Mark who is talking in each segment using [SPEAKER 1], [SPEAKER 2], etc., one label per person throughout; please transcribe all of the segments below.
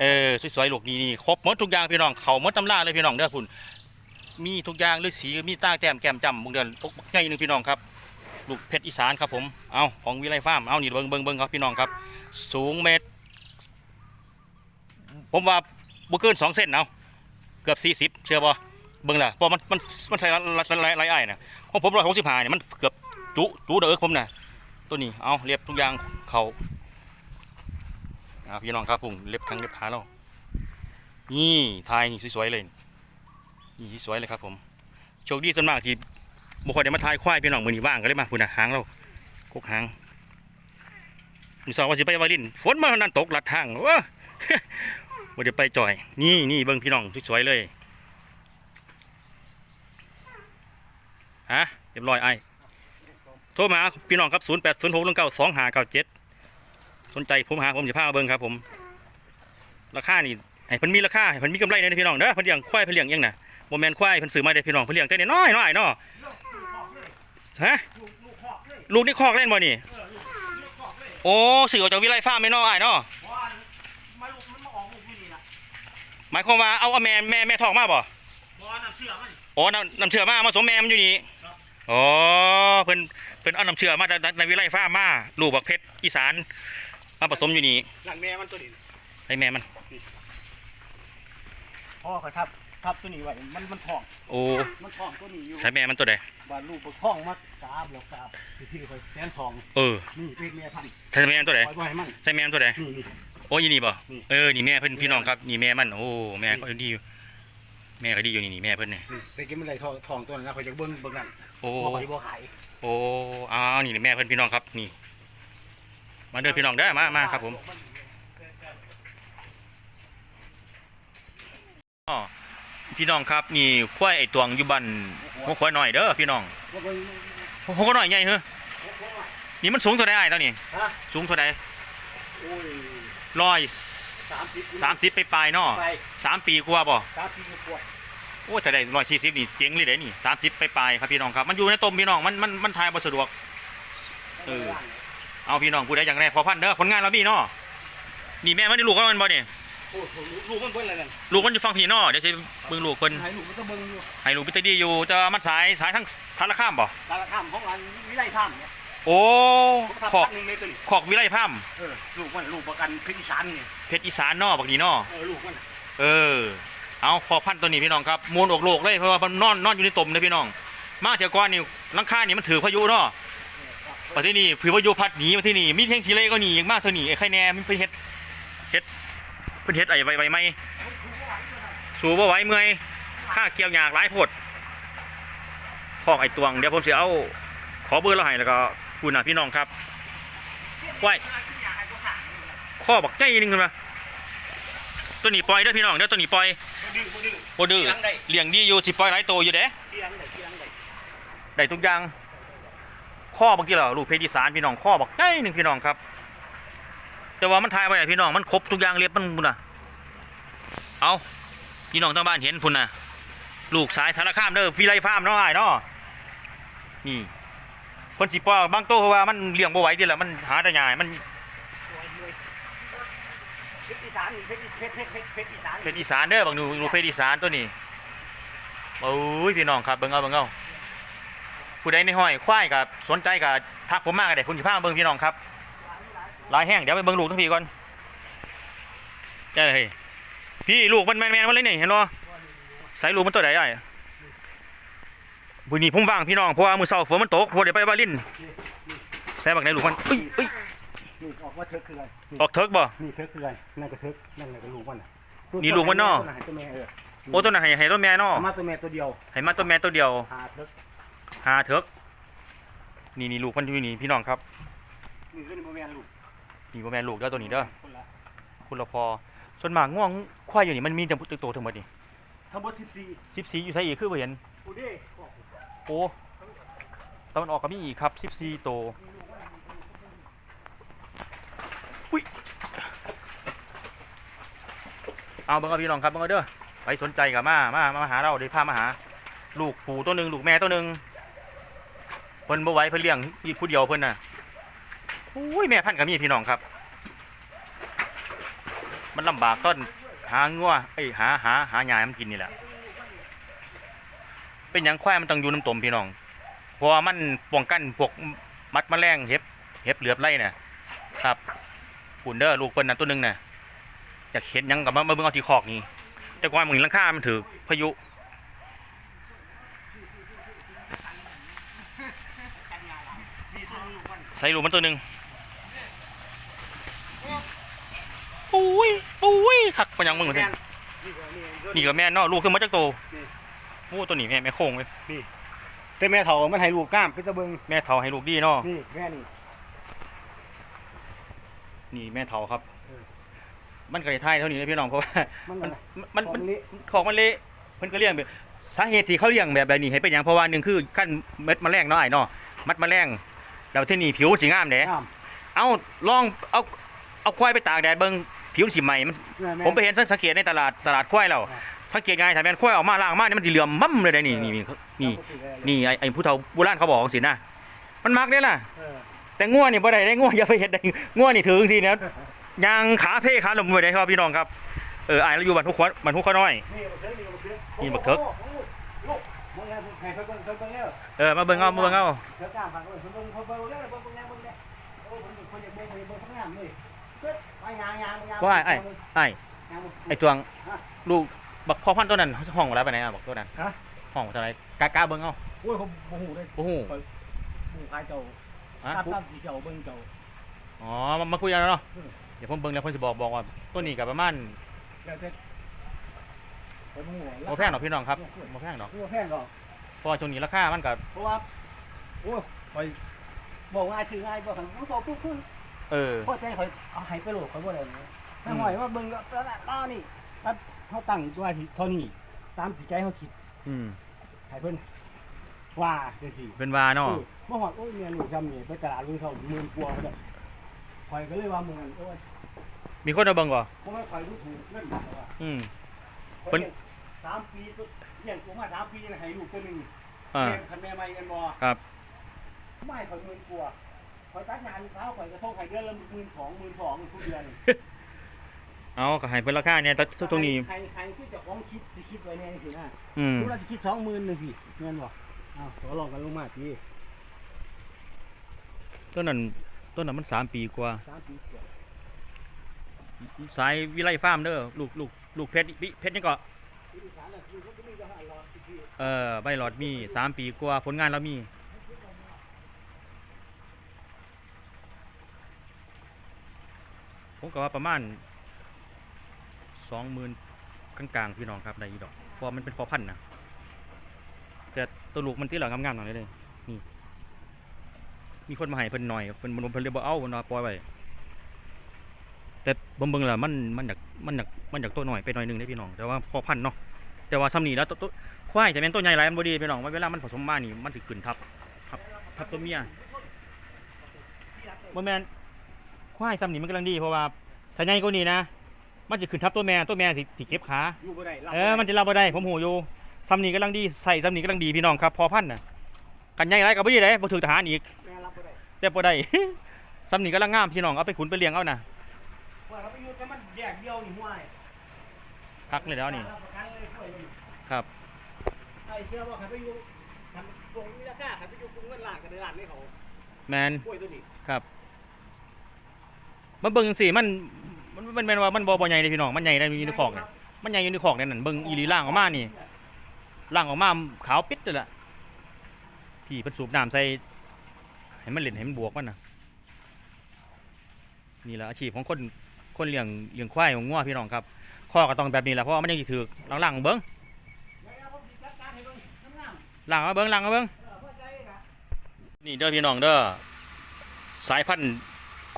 [SPEAKER 1] เออสวยๆลูกนี่นี่ครบหมดทุกอย่างพี่น้องเขาหมดตำราเลยพี่น้องเด้อคุณมีทุกอย่างฤาษีมีตาแต้มแก้มจำบางเดือนปกใหญ่หนึงพี่น้องครับลูกเพชรอีสานครับผมเอาของวิไลฟาร์มเอานี่เบิ่งเบิ่งเบิ่งครับพี่น้องครับ สูงเมตร ผมว่าบ่เกินสองเซนเอาเกือบสี่สิบ40เชื่อบ่เบิ่งล่ะพราะมันมันมันใส่ลายลายหลายอ้น่ะของผมร้อยหกสิบห้าเนี่ยมันเกือบจุจุเด้อผมน่ะตัวนี้เอาเรียบทุกอย่างเขา อ่าพี่น้องครับผมเล็บทั้งเล็บขาเรานี่ทายนี่สวยๆเลยนี่สวยเลยครับ ผมโชคดีส่วนมากที่บุคคลได้มาทายควายพี่น้องมือนีว่างก็เลยมาพุ่นะหางเรากกหางมือสองว่าสิไปวาลินฝนมานั่นตกหลัดทางว้าบ่ได้ไปจ่อย นี่นี่เบิ่งพี่น้องสวยๆเลยฮะเรียบร้อยไอ้โทรมาพี่น้องครับ 0 8 0 6 9 2 5 9 7 สนใจผมหาผมจะพามาเบิ่งครับ ผม ราคานี่ให้เพิ่นมีราคาให้เพิ่นมีกำไรในพี่น้องเด้อเพิ่นเลี้ยงควายเพิ่นเลี้ยงอิหยังน่ะบ่แม่นควายเพิ่นซื้อมาได้พี่น้องเพิ่นเลี้ยงแต่น้อยน้อยๆเนาะฮะลูกนี่คอกเล่นบ่นี่โอ้ซื้อออกจากวิไลฟาร์มแม่น้อยเนาะ
[SPEAKER 2] มันมันมาออกลูกที่นี่นะ
[SPEAKER 1] หมายความว่าเอาเอาแม่แม่แม่ทองมาบ่
[SPEAKER 2] บอน้ำเชื่อมัน
[SPEAKER 1] อ๋อน้ำน้ำเชื่อมามาสมแม่มันอยู่นี่
[SPEAKER 2] ครับ
[SPEAKER 1] อ๋อเพิ่นเพิ่นเอาน้ำเชื่อมาจากในวิไลฟาร์มมาลูกบักเพชรอีสาน มาผสมอยู่นี่
[SPEAKER 2] หลังแม่มันตัวนี้
[SPEAKER 1] ให้แม่มัน
[SPEAKER 2] พ่อเขาทับทับตัวนี้ไว้มันมันท้อง
[SPEAKER 1] โอ้
[SPEAKER 2] มันท้องตัวนี้อยู่
[SPEAKER 1] ใช้แม่มันตัวใด
[SPEAKER 2] บานลูกท้องมากาบแล้วกาบที่ที่คอยแสนทอง
[SPEAKER 1] เออ
[SPEAKER 2] นี่เป็นแม่พันธุ์
[SPEAKER 1] ใช่แม่มันตัวใด
[SPEAKER 2] ปล่อยไว้ให้มัน
[SPEAKER 1] ใช่แม่มันตัวใด
[SPEAKER 2] นี่นี่
[SPEAKER 1] โอ้ยนี่บ่
[SPEAKER 2] นี่
[SPEAKER 1] เออ นี่แม่เพิ่นพี่น้องครับ นี่แม่มัน โอ้ แม่ก็ดีอยู่ แม่ก็ดีอยู่นี่นี่แม่เพิ่นนี่
[SPEAKER 2] นี่ไปกินมันไรทองทองตัวนั้นนะคอยจะเบิ้งเบิ้งนั่น
[SPEAKER 1] โอ้
[SPEAKER 2] พ่อคอยบ่ขาย
[SPEAKER 1] โอ้อ้าวนี่แม่เพิ่นพี่น้องครับ นี่ มาเด้อพี่น้องเด้มามาครับผมอ๋อพี่น้องครับนี่ควายไอตวงอยู่บ้านหัวควายหน่อยเด้อพี่น้องหัวควายหน่อยใหญ่เฮ้อนี่มันสูงเท่าใดอ้ายเท่านี้สูงเท่าใด
[SPEAKER 2] โอ้ย
[SPEAKER 1] ร้อย
[SPEAKER 2] สามสิบ
[SPEAKER 1] ไปปลายเนาะสามปีกว่าบ่
[SPEAKER 2] สามสิบกว่า
[SPEAKER 1] โอ้แต่ได้ร้อยสี่สิบนี่เจ๋งเลยเด้นี่สามสิบไปปลายครับพี่น้องครับ มันอยู่ในต้มพี่น้องมันมันมันทายบ่สะดวกเออ เอาพี่น้องพูดได้อย่างแรกพอพันเด้อผลงานเราพี่เนาะนี่แม่มันได้ลูกของมันบ่เนี่ย
[SPEAKER 2] โอ้โหลูกมันเบิ้งอะไรนั่น
[SPEAKER 1] ลูกมันอยู่ฟังพี่เนาะเดี๋ยวสิเบิ่งลูกเพิ่น
[SPEAKER 2] ให้ลูกมันจะเบิ้งอยู่
[SPEAKER 1] ให้ลูกพิตดีอยู่แต่ว่ามันสายสายทั้งสารคามบ่
[SPEAKER 2] การละข้ามของอันวิไลถ้ำเนี่ย
[SPEAKER 1] โอ้
[SPEAKER 2] ผมทำ
[SPEAKER 1] ขอก
[SPEAKER 2] พันหนึ่งเมตรตัวนี้
[SPEAKER 1] ขอกวิไลพาม
[SPEAKER 2] เออลูกมันลูกประกันเพชรอีสานเนี่ย
[SPEAKER 1] เพชรอีสานเนาะบักนี้เนาะ
[SPEAKER 2] เออลูกมัน
[SPEAKER 1] เออเอาพอพันธุ์ตัวนี้พี่น้องครับมูลอกโลกเลยเพราะว่ามันนอนนอนอยู่ในตมเลยพี่น้อง มาเที่ยวก่อนนี่หลังคานี่มันถือพายุเนาะ ประเทศนี้ผือพายุพัดหนีมาที่นี่มีเพียงทีเล่ก็หนีอย่างมากเท่านี้ไอ้ใครแน่มันเป็นเฮ็ดเฮ็ดเป็นเฮ็ดไอ้ใบใบไม้สูบไหวเมื่อยค่าเกี่ยวหยากหลายโพดพอกไอ้ตวงเดี๋ยวผมจะเอา ขอเบอร์เราให้แล้วก็คุณน่ะพี่น้องครับไหวข้อบักใจนึงขึ้นมาตัวนี้ปล่อยเด้อพี่น้องเด้อตัวนี้ปล่อย
[SPEAKER 2] บ่ดื้อบ่ดื้อ
[SPEAKER 1] บ่ดื้อ
[SPEAKER 2] เลี้ยงได้
[SPEAKER 1] เลี้ยงดีอยู่สิปล่อยหลายโตวอยู่เด้
[SPEAKER 2] เลี้ยงได้เลี้ยงได้
[SPEAKER 1] ได้ทุกอย่าง ข้อเมื่อกี้เหรอลูกเพชรอีสานพี่น้องข้อบอกใหญ่หนึ่งพี่น้องครับ แต่ว่ามันทายไปไหนพี่น้องมันครบทุกอย่างเรียบมันพุ่นน่ะเอาพี่น้องทางบ้านเห็นพุ่นน่ะลูกสายสารคามเด้อฟีไรฟามเนาะอ้ายเนาะนี่คนสิปอบางโตเพราะว่ามันเลี้ยงบ่ไหวทีละมันหาแต่ยายมัน
[SPEAKER 2] เพชรอีสานเพชรอีสาน
[SPEAKER 1] เด้อบางดูลูกเพชรอีสานตัวนี้โอ้ยพี่น้องครับเบิ่งเอาเบิ่งเอา ผู้ใดในห้อยควายกับสนใจกับทักผมมากก็ได้คุณสิพามาเบิ่งพี่น้องครับหลายแห้งเดี๋ยวไปเบิ่งลูกทั้งพี่ก่อนได้เลยพี่ลูกมันแมนแมนๆมาเลยนี่เห็นบ่ใส่ลูกมันตัวใดไอ้บุนี้ผมว่างพี่น้องเพราะว่ามือเสาฝนมันตกเพราะเดี๋ยวไปบ้านลินใส่บักไหนลูกมันเอ้ยเอ้ย
[SPEAKER 2] นี่ออกว่าเทิกคืออะไร
[SPEAKER 1] ออกเถิกบ่
[SPEAKER 2] นี่เทิกคืออะไรนั่นก็เทิกนั่นก็ลูกมันน่ะ
[SPEAKER 1] นี่ลูกมันเนาะ
[SPEAKER 2] ตัวแม่เออ
[SPEAKER 1] โอ้ตัวไหนนให้ให้ตัวแม่เนาะ
[SPEAKER 2] เอามาตัวแม่ตัวเดียว
[SPEAKER 1] ให้มาตัวแม่ตัวเดียว
[SPEAKER 2] หาเทิก
[SPEAKER 1] หาเถิกนี่นี่ลูกมันอยู่นี่พี่น้องครับ
[SPEAKER 2] นี่คือนี่บ่แม่นลูก
[SPEAKER 1] นี่บ่แม่นลูกเด้อตัวนี้เด้อ
[SPEAKER 2] คนละ
[SPEAKER 1] คุณละพอ ส่วนมากง่วงควายอยู่นี่มันมีจำตัวโตทั้งหมดนี่
[SPEAKER 2] ทั้งหมด14
[SPEAKER 1] สิบสี่อยู่ไสอีกคือบ่เห็น
[SPEAKER 2] กูเด้
[SPEAKER 1] โอ้ตะวันออกก็มีอีกครับสิบสี่โตวอุ้ยเอาเบิ่งเอาพี่น้องครับเบิ่งเอาเด้อไปสนใจกับมามามาหาเราเดี๋ยวพามาหา ลูกปู่ตัวหนึ่งลูกแม่ตัวหนึ่ง เพิ่นบ่ไหวเพิ่นเลี้ยงอีกผู้เดียวเพิ่นน่ะอุ้ยแม่พันธุ์ก็มีพี่น้องครับ มันลำบากต้นหางัวเอ้ยหาหาหาหญ้าให้มันกินนี่แหละเป็นหยังควายมันต้องอยู่น้ำตมพี่น้องเพราะมันป้องกันพวกมัดแมลงเห็บเห็บเหลือบไล่น่ะ ครับขุนเด้อลูกเปิ้นน่ะตัวหนึงน่ะอยากเห็นยังกับมามาเบิ่งเอาที่คอกนี่แต่ก่อนมึงหลังคามันถือพายุ ใส่ลูกมันตัวหนึ่งปุ้ยปุ้ยคักปัญญังมึงเหมือนกันนี่ก็แม่นเนาะลูกขึ้นมาจากโตโอ้ตัวนี้แม่แม่โค้งเลย
[SPEAKER 2] แต่แม่เฒ่ามันให้ลูกกล้ามไปตะเบิง
[SPEAKER 1] แม่เฒ่าให้ลูกดีเนาะ
[SPEAKER 2] นี่แม่นี่
[SPEAKER 1] นี่แม่เฒ่าครับ
[SPEAKER 2] เออ
[SPEAKER 1] มันก็ได้ทายเท่านี้เลยพี่น้องเพราะว่า
[SPEAKER 2] มัน
[SPEAKER 1] มัน
[SPEAKER 2] น่ะ
[SPEAKER 1] มันมัน
[SPEAKER 2] ของเละ
[SPEAKER 1] ของมันเละเพิ่นก็เลี้ยงแบบสาเหตุที่เขาเลี้ยงแบบแบบนี้ให้เป็นหยังเพราะว่าหนึ่งคือขั้นเม็ดแมลงเนาะไอ้เนาะมัดแมลง แล้วที่นี่ผิวสีงามเด้
[SPEAKER 2] งาม
[SPEAKER 1] เอาลองเอาเอาควายไปตากแดดเบิ่งผิวสีใหม่มัน
[SPEAKER 2] แแผ
[SPEAKER 1] มไปเห็นสังเกตในตลาดตลาดควายเราสังเกตไงถ้าแม่นควายออกมาล่างมานี่มันสิเหลื่อมมั่มเลยได้นี่นี่นี่นี่นี่ไอ้ไอ้ผู้เฒ่าโบราณเขาบอกสินะมันมักเด้ล่ะ
[SPEAKER 2] เออ
[SPEAKER 1] แต่ง่วนี่บ่ได้ได้ง่วอย่าไปเฮ็ดได้ง่วนี่ถึงสินะยางขาเพ่ขาลมบ่ได้ครับพี่น้องครับเอออ้ายเราอยู่บ้านทุกคนบ้านทุกคนน้อย
[SPEAKER 2] นี่บักเถิก
[SPEAKER 1] นี่บักเถิก
[SPEAKER 2] นี่บัก เถิกลูกมึงไงให้เพิ่นเบิ่งเพิ่นเบิ่งแล้ว
[SPEAKER 1] เออ มาเบิ่งเอามาเบิ่งเอา
[SPEAKER 2] เถิกกล้ามฟังเพิ่นเบิ่งเพิ่นเบิ่งแล้วเบิ่งเบิ่งแล้วเบิ่งแล้วโอ้เพิ่นเพิ่นอยากเบิ่งเพิ่นอยากเบิ่งข้างหน้านี่เพิ่นไปยางยางยาง
[SPEAKER 1] ว่าไอ้ไอ้
[SPEAKER 2] ยาง
[SPEAKER 1] ไอ้จวงลูกบักพ่อพันธุ์ตัวนั้นห้องแล้วไปไหนอะบักตัวนั้น
[SPEAKER 2] ฮะ
[SPEAKER 1] ห้องเท่าไหร่กากาเบิ่งเอา
[SPEAKER 2] โอ้ยผมบ่ฮู้เลย
[SPEAKER 1] โอ้โห
[SPEAKER 2] ผู้ขายเจ้า
[SPEAKER 1] อะ
[SPEAKER 2] ตามตามที่เจ้าเบิ่งเจ้า
[SPEAKER 1] อ๋อมามาคุยกันแล้วเนาะ
[SPEAKER 2] อืม
[SPEAKER 1] เดี๋ยวผมเบิ่งแล้วเพิ่นสิบอกบอกว่าตัวนี้ก็ประมาณ
[SPEAKER 2] แล้วแต่ไปบ่ฮู้
[SPEAKER 1] บ่แพงหรอกพี่น้องครับบ่แพงหรอก
[SPEAKER 2] บ่แพงหรอก
[SPEAKER 1] เพราะว่าช่วงนี้ราคามันก็
[SPEAKER 2] เพราะว่าโอ้ยไปบอกง่ายซื้อง่ายบอกหันมันก็ปุ๊บปุ๊บ
[SPEAKER 1] เออ
[SPEAKER 2] พอใจเขาเอาให้ไปโหลดเขาบ่ได้นะถ้าหอยว่าเบิ่งแล้วตอนนั้นอ้าวนี่ถ้าเขาตั้งตัวที่เท่านี้ตามที่ใจเขาคิด
[SPEAKER 1] อืม
[SPEAKER 2] ให้เพิ่นว่าจังซี่
[SPEAKER 1] เป็นว่าเนาะ
[SPEAKER 2] เออบ่ฮอดโอ้ยเมียลูกจำนี่ไปตลาดลุงเขาหมื่นกว่าเด้อข่อยก็เลยว่าหมื้อนั้นโอ้ย
[SPEAKER 1] มีคนเอาเบิ่งบ่
[SPEAKER 2] บ่แม่นข่อยรู้ถูกเงินบาทว่า
[SPEAKER 1] อืม
[SPEAKER 2] ข่อย
[SPEAKER 1] เพิ่น
[SPEAKER 2] เลี้ยง สามปีตัวเลี้ยงกูมาสามปีให้ลูกตัวหนึง
[SPEAKER 1] อ่า
[SPEAKER 2] เลี้ยงคันแม่ใหม่กันบ่
[SPEAKER 1] ครับ
[SPEAKER 2] ไม่ข่อยหมื่นกว่าข่อยตัดงานลูกสาวข่อยก็ส่งให้เดือนละ12,000 12,000ทุกเดือน
[SPEAKER 1] เอาก็ให้เพิ่นราคาเนี่ยแต่ตรงนี้
[SPEAKER 2] ใครใครที่จะของคิดสิคิดไว้แน่สินะ
[SPEAKER 1] อืม
[SPEAKER 2] รู้เราจะคิดสองหมื่นหนึ่งสิเงินบ่อ้าวต่อรองกันลงมาที
[SPEAKER 1] ต้นนั้นต้นนั้นมันสามปีกว่า
[SPEAKER 2] สามปีกว่า
[SPEAKER 1] สายวิไลฟาร์มเด้อลูกลูกลูกเพชรวิเพชรนี่ก็
[SPEAKER 2] เอ
[SPEAKER 1] อใบหลอดมีสามปีกว่าผลงานเรามีผมก็ว่าประมาณสองหมื่นกลางๆพี่น้องครับได้อีดอกเพราะมันเป็นพอพันนะแต่ตัวลูกมันที่หลังงามๆหน่อยเลยนี่มีคนมาให้เพิ่นหน่อยเพิ่นมันเพิ่นเลยบเอาเนว่าปล่อยไว้ แต่บ่เบิ่งล้วมันมันอยากมันอยากมันอยากตัวหน่อยไปหน่อยหนึงได้พี่น้องแต่ว่าพอพันเนาะแต่ว่าซ้ำนี่แล้วตัวตัวควายจะเป็นตัวใหญ่หลายมันบดีพี่น้องว่าเวลามันผสมมานี่มันสิขึ้นทับทับทับตัวเมียบ่แม่นควายซ้ำนี่มันกำลังดีเพราะว่าถ้าใหญ่กว่านี้นะมันจะขึ้นทับตัวแม่ตัวแม่สิสิเก็บขาเออมันจะรับบ่ได้ผมหูอยู่ซ้ำนี่กำลังดีใส่ซ้ำนี่กำลังดีพี่น้องครับ พอพันน่ะกันใหญ่ไรก็บ่ดีเลยบ่ถึงทหารอีก
[SPEAKER 2] แม่ได้
[SPEAKER 1] แต่บ่ได้ซ้ำนี่กำลังงามพี่น้องเอาไปขุนไปเลี้ยงเอาน่ะ
[SPEAKER 2] ว่าเขาไปอยู่แต่มันแยกเดียวนี่ห่วย
[SPEAKER 1] พักเลยแล้วนี่
[SPEAKER 2] รับประกันเลยห่วยนี่
[SPEAKER 1] ครับ
[SPEAKER 2] ไอ้เชื่อว่าใครไปอยู่ทำตรงนี้ราคาใครไปอยู่กรุงเงินล้านกันในล้านนี่เขา
[SPEAKER 1] แมน
[SPEAKER 2] ห่วยตัวนี้
[SPEAKER 1] ครับมาเบิ่งสิมันมันมันแม่นว่ามันบ่บ่ใหญ่เลยพี่น้อง มันใหญ่ได้อยู่ในคอกนี่มันใหญ่อยู่ในคอกนั่นน่ะเบิ่งอีหลีล่างออกมานี่ล่างออกมาขาวปิดเลยล่ะพี่เพิ่นสูบน้ำใส่ให้มันเล่นให้มันบวกมันน่ะ นี่แหละอาชีพของคน คนเลี้ยงเลี้ยงควายของงัวพี่น้องครับข้อก็ต้องแบบนี้แหละเพราะว่ามันยังสิถือหลังๆเบิง
[SPEAKER 2] เดี๋ยวผมสิจัดการให้เบิ่ง
[SPEAKER 1] หลังมาเบิ่งหลังมาเบิ่ง
[SPEAKER 2] นี่
[SPEAKER 1] เด้อพี่น้องเด้อสายพันธุ์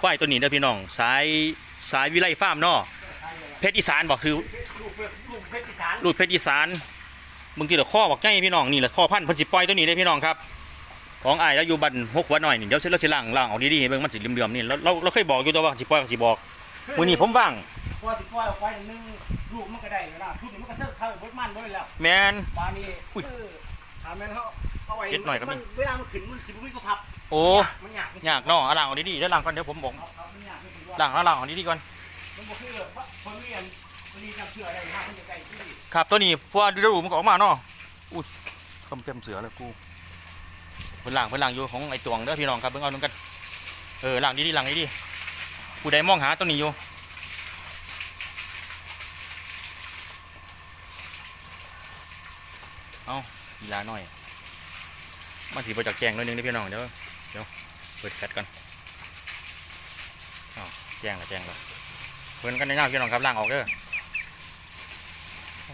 [SPEAKER 1] ควายตัวนี้เด้อพี่น้องสายสายวิไลฟาร์มเนาะเพชรอีสานบอกคือ
[SPEAKER 2] ลูกเพชรอีสาน
[SPEAKER 1] รูดเพชรอีสานมึงที่ละข้อบอกใกล้พี่น้องนี่แหละข้อพันธุ์พันสิปล่อยตัวนี้ได้พี่น้องครับของอ้ายแล้วอยู่บันหกหัวหน่อยนี่เดี๋ยวเสราสิล่างล่างออกดีๆเบิ่งมันสิเหลือมๆนี่เราเราเคยบอกอยู่ตัวว่าสิปล่อยก็สิบอก มื้อนี้ผมว่าง
[SPEAKER 2] พอสิปล่อยออกไปหนึ่งลูกมันก็ได้แล้วนะชุดนี้มันก็เซิร์ฟเข้าเบิดมันเบิดแล้ว
[SPEAKER 1] แมน
[SPEAKER 2] ปลานี่
[SPEAKER 1] อุ้ย
[SPEAKER 2] เออถามแม่นเขาเอาไว้
[SPEAKER 1] เจ็ดหน่อยก็มี
[SPEAKER 2] มันเวลามันขึ้นมันสิบวิก็ทับ
[SPEAKER 1] โอ้
[SPEAKER 2] มันยากมัน
[SPEAKER 1] ยากเนาะเอาล่างเออกดีๆแล้วล่างก่อนเดี๋ยวผมบอก
[SPEAKER 2] เอาเอามันยากมันสิว่า
[SPEAKER 1] ล่างแล้วล่างเออกดีๆก่อน
[SPEAKER 2] มันบ่คือคนเรียนคนนี้จำเชื่ออะไรมากมันจะไกลที่นี่
[SPEAKER 1] ครับตัวนี้เพราะว่าดูดูมันก็ออกมาเนาะอุ้ยคำเต็มเสือเลยกูเป็นหลังเป็นหลังอยู่ของไอ้ตวงเด้อพี่น้องครับเบิ่งเอานึงกันเออหลังดีดีหลังดีดี ผู้ใดมองหาตัวนี้อยู่เอากีฬาหน่อยมาถือไปจากแจงหน่อยหนึงเด้อพี่น้องเดี๋ยวเดี๋ยวเปิดแฟลชก่อนอแจงละแจงละเพิ่นกันในหน้าพี่น้องครับล่างออกเด้อ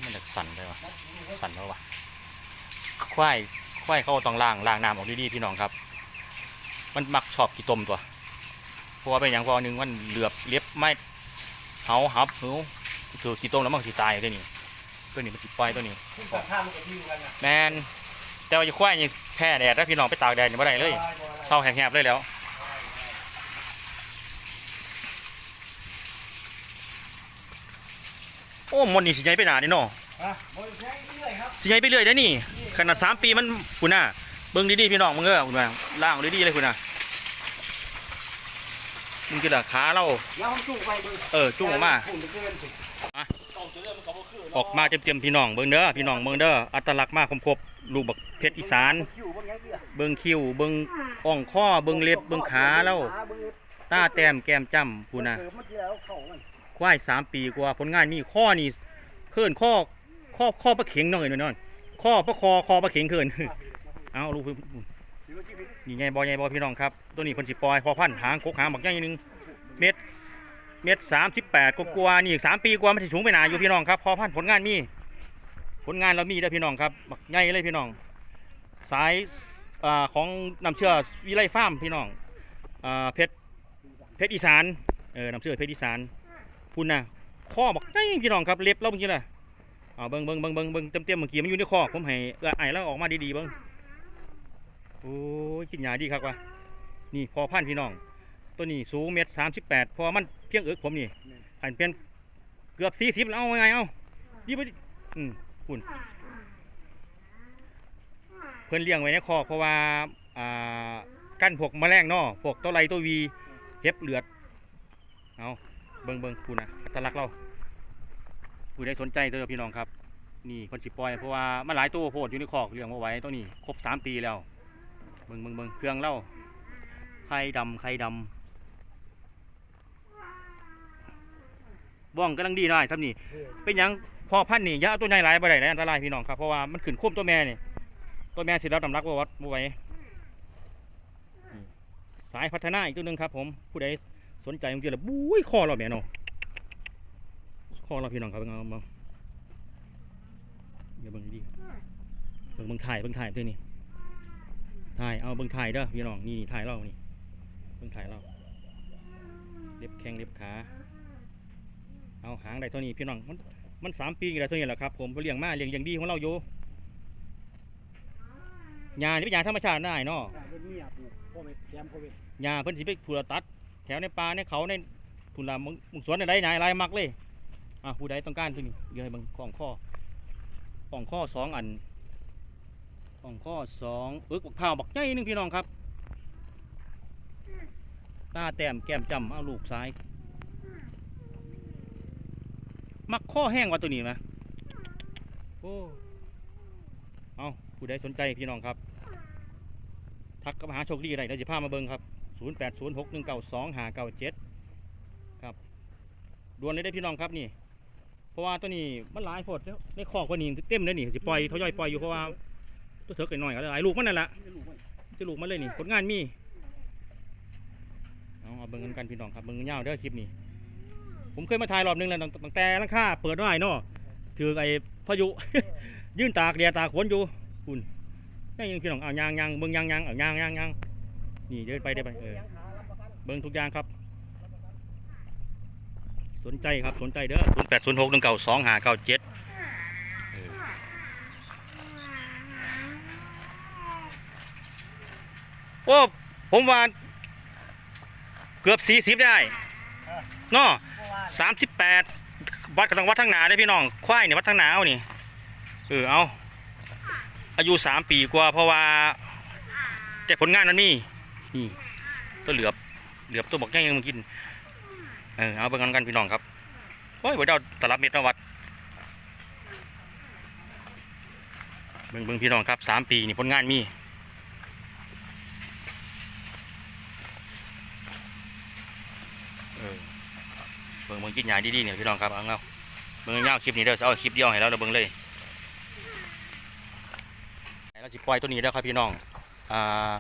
[SPEAKER 1] มันจะสั่นไปวะสั่นแล้ววะควายควายเข้าต้องล่างล่างน้ำออกดีๆพี่น้องครับ มันมักชอบกี่ตมตัว เพราะว่าเป็นอย่างพอหนึ่งมันเหลือบเล็บไม่เหาหับหูถือกี่ตมแล้วมันสิตายตัวนี้ตัวนี้มันสิปล่อยตัวนี้
[SPEAKER 2] คุณกับข้ามมันก็ยิงกันนะ
[SPEAKER 1] แมนแต่ว่าจะควายนี่แพ้แดดถ้าพี่น้องไปตากแดดนี่ไม่ได้เลยเศร้าแหบๆเลยแล้วโอ้มนนี่สิใหญ่ไปหนานี่เนาะ
[SPEAKER 2] อะบนแข้งเรื่อยครับ
[SPEAKER 1] สิใหญ่ไปเรื่อยได้อนี่ขนาดสามปีมันคุณน่ะเบิ่งดีๆพี่น้องมึงเออคุณน่ะล่างดีๆเลยคุณน่ะ มึงจะละขาเรา
[SPEAKER 2] แล้วห้องจุ่ไปดู
[SPEAKER 1] เออจุ้งออกมา
[SPEAKER 2] ฝุ่นเกินสิ
[SPEAKER 1] อะ
[SPEAKER 2] เก่าจะเริ่มมันก็บ่คือ
[SPEAKER 1] อกมาเต็มๆพี่น้องเบิ่งเด้อพี่น้องเบิ่งเด้ออัตลักษณ์มากครบลูกบักเพชรอีสาน
[SPEAKER 2] คิวบอย่างเบิ่
[SPEAKER 1] งคิ้วเบิ่งอ่องข้อเบิ่งเล็บเบิ่งขาแล้ว
[SPEAKER 2] เบิ่งเล็บ
[SPEAKER 1] ตาแต้มแก้มจ้ำคุณน่ะควายสามปีกว่าผลงานมีข้อนี่เขินข้อข้อข้อประเข็งน่อยหน่อยข้อประคอคอประเข็งเขินเอาลูก
[SPEAKER 2] เมื่อกี้พี่
[SPEAKER 1] นี่ไงบอใหญ่บอพี่น้องครับ ตัวนี้เพิ่นสิปล่อยพอพันธ์หางกกหางบักใหญ่หนึงเม็ดเม็ดสามสิบแปดกว่านี่อีกสามปีกว่ามันสิสูงไปหนาอยู่พี่น้องครับพอพันธ์ผลงานมี ผลงานเรามีเด้อพี่น้องครับบักใหญ่เลยพี่น้อง สายอของนำเชื่อวิไลฟาร์มพี่น้องเพชรเพชรอีสานเออนำเชื่อเพชรอีสานพุ่นน่ะข้อบักใหญ่พี่น้องครับเล็บเราเมื่อกี้ล่ะเอาเบิ่งเบิ่งเบิ่งเบิ่งเบิ่งเต็มเต็มเมื่อกี้มันอยู่ในคอผมให้เอื้อไอแล้วออกมาดีๆเบิ่ง โอ้ยกินยาดีครับว่ะนี่พอพันพี่น้อง ตัวนี้สูงเมตรสามสิบแปดพอมันเพียงเอิกผมนี่หันเป็นเกือบสี่สิบแล้วเอาไงเอาดีไปอืมคุณเพื่อนเลี้ยงไว้ในคอเพราะว่าอ่ากั้นพวกแมลงนอพวกตัวไรตัววีเห็บเลือดเอาเบิ่งเบิ่งคุณนะอัตลักษณ์เราผู้ใดสนใจเด้อพี่น้องครับ นี่คนสิปล่อยเพราะว่ามันหลายตัวโพดอยู่ในคอกเลี้ยงมาไว้ตัวนี้ครบสามปีแล้ว เบิ่งเบิ่งเบิ่งเครื่องเล่าไข่ดำไข่ดำบ้องกำลังดีหน่อยครับนี่เป็นหยังพอพันธุ์นี่อยาเอาตัวใหญ่หลายบ่ได้เลยอันตรายพี่น้องครับเพราะว่ามันขึ้นควบตัวแม่นี่ตัวแม่สิเราตำรักบ่วัดบ่ไหวนี่สายพัฒนาอีกตัวหนึงครับ ผมผู้ใดสนใจมันจะละบุ้ยคอเราแม่เนาะคอเราพี่น้องครับเบิ่งเอามาเดี๋ยวเบิ่งดีเบิ่งเบิ่งถ่ายเบิ่งถ่ายด้วยนี่ ถ่ายเอาเบิ่งถ่ายเด้อพี่น้องนี่ถ่ายเรานี่เบิ่งถ่ายเราเล็บแข้งเล็บขา เอาหางได้เท่านี้พี่น้องมันมันสามปีได้เท่านี้แหละครับผมเลี้ยงมาเลี้ยงอย่างดีของเราอยู่ยานี่เป็นยาธรรมชาติได้เนาะ
[SPEAKER 2] ยา
[SPEAKER 1] เพิ่นสิไปถูละตัด แถวในป่าในเขาในทุนละมึงมึงสวนอะไรนายลายมักเลยอะผู้ใดต้องการตัวนี้เดี๋ยวให้เบิ่งของข้อของข้อสองอัน ของข้อสองเอึกบักพร้าวบักใหญ่หนึงพี่น้องครับ ตาแต้มแก้มจำเอาลูกซ้าย มักข้อแห้งว่าตัวนี้ไหมโอ้เอาผู้ใดสนใจพี่น้องครับ ทักกับหาโชคดีอะไรเดี๋ยวจะพามาเบิ่งครับ 0 8 0 6 1 9 2 5 9 7 ครับด่วนเลยได้พี่น้องครับนี่ เพราะว่าตัวนี้มันหลายโพดแล้วในคอกว่านี้เต็มเลยนี่สิปล่อยทยอยปล่อยอยู่เพราะว่า ตัวเถิกหน่อยก็หลายลูกมันนั่นแหละจะลูกมันเลยนี่ผลงานมีเอาเอาเบิ่งกันกันพี่น้องครับเบิ่งยาเด้อคลิปนี้ ผมเคยมาถ่ายรอบหนึงแล้วตั้งแต่ลังคาเปิดไว้เนาะถือไอ้พายุ ยื่นตากแดดตากฝนอยู่คุณนี่ยังพี่น้องเอายางยางเบิ่งยางยางเอายางยางยางนี่เดินไปได้ไปเออเบิ่งทุกอย่างครับ สนใจครับสนใจเด้อศูนย์แปดศูนย์หกหนึ่งเก้าสองห้าเก้าเจ็ด โอ้ผมว่าเกือบสี่สิบได้เนาะ
[SPEAKER 2] เพราะว่า
[SPEAKER 1] สามสิบแปดวัดก็ต้องวัดทั้งหนาได้อพี่น้อง ควายเนี่ยวัดทั้งหนาเอานี่เออเอาอายุสามปีกว่าเพราะว่า แต่ผลงานมันมีนี่ตัวเหลือบเหลือบตัวบอกแง่ยังมากินเออเอาไปกันกันพี่น้องครับโอ้ยบ่ได้เอาตลับเม็ดมาวัดเบิ่งเบิ่งพี่น้องครับสามปีนี่ผลงานมีเออเบิ่งเบิ่งกินหยาดีๆเนี่ยพี่น้องครับเอาเอาเบิ่งเงาคลิปนี้เด้อเอาคลิปเดียวให้แล้วเราเบิ่งเลยเราสิปล่อยตัวนี้แล้วครับพี่น้องอ่า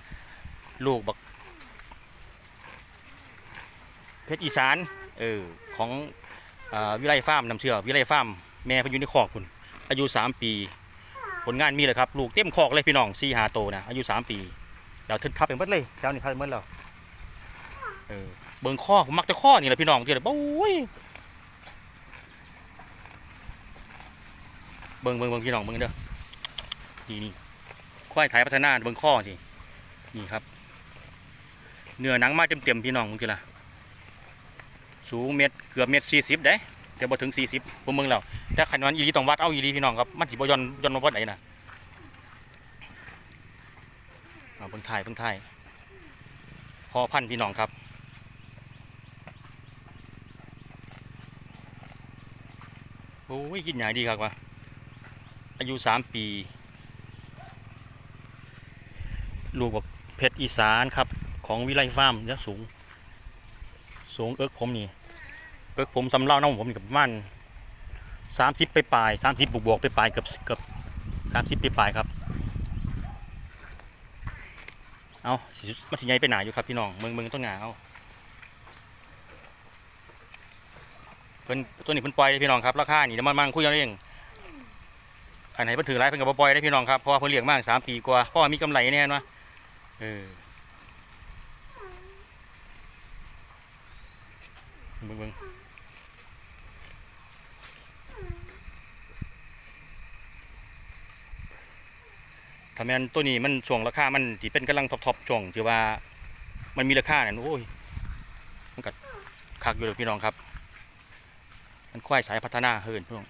[SPEAKER 1] ลูกบักเพชรอีสานเออของอวิไลฟาร์มนำเชื่อวิไลฟาร์มแม่เพนยู่ในคอกคุณอายุสามปี ผลงานมีเลยครับลูกเต็มคอกเลยพี่น้องสี่หาโตนะอายุสามปีเดี๋ยวทึนทับเป็นเบิดเลยแถวนี้ทับเป็นเบิดแล้วเออ เบิ่งข้อผมมักจะข้อนี่แหละพี่น้องที่เลยโอ้ยเบิ่งเบิ่งเบิ่งพี่น้องเบิ่งเด้อนี่นี่ควายไทยพัฒนาเบิ่งข้อสินี่ครับ เนื้อหนังมาเต็มเต็มๆพี่น้องมึงกี่ละสูงเมตรเกือบเมตรสี่สิบได้แต่บ่ถึงสี่สิบผมเบิ่งแล้วแต่ขันวันอีหลีต้องวัดเอาอีหลีพี่น้องครับมันสิบ่ย้อนย้อนมาวัดไหนนะเอาเบิ่งถ่ายเบิ่งถ่ายพอพันพี่น้องครับ โอ้ยกินใหญ่ดีครับวะอายุสามปี ลูกแบบเพชรอีสานครับ ของวิไลฟาร์มเนี่ยสูง สูงเอิกผมนี่ เอิกผมสำเล่าน้องผมมีกับมันสามสิบไปปลายสามสิบบวกบวกไปปลายเกับเกับสามสิบไปปลายครับ เอาสิมันถึงใหญ่ไปหนอยู่ครับพี่น้องเมืองเมืองต้นหนาเอา เพิ่นตัวนี้เพิ่นปล่อยพี่น้องครับราคานี่มันมันคุยกันเองอันไหนเพิ่นถือไรเพิ่นก็บ่ปล่อยได้พี่น้องครับเพราะว่าเพิ่นเลี้ยงมากสามปีกว่าเพราะว่ามีกำไรแน่นวะเออเบิ่งเบิ่งถ้าแม่นตัวนี้มันช่วงราคามันที่เป็นกำลังท็อปๆช่วงที่ว่า มันมีราคาเนี่ยโอ้ยมันก็คักอยู่เลยพี่น้องครับ มันควายสายพัฒนาเฮินพี่น้อง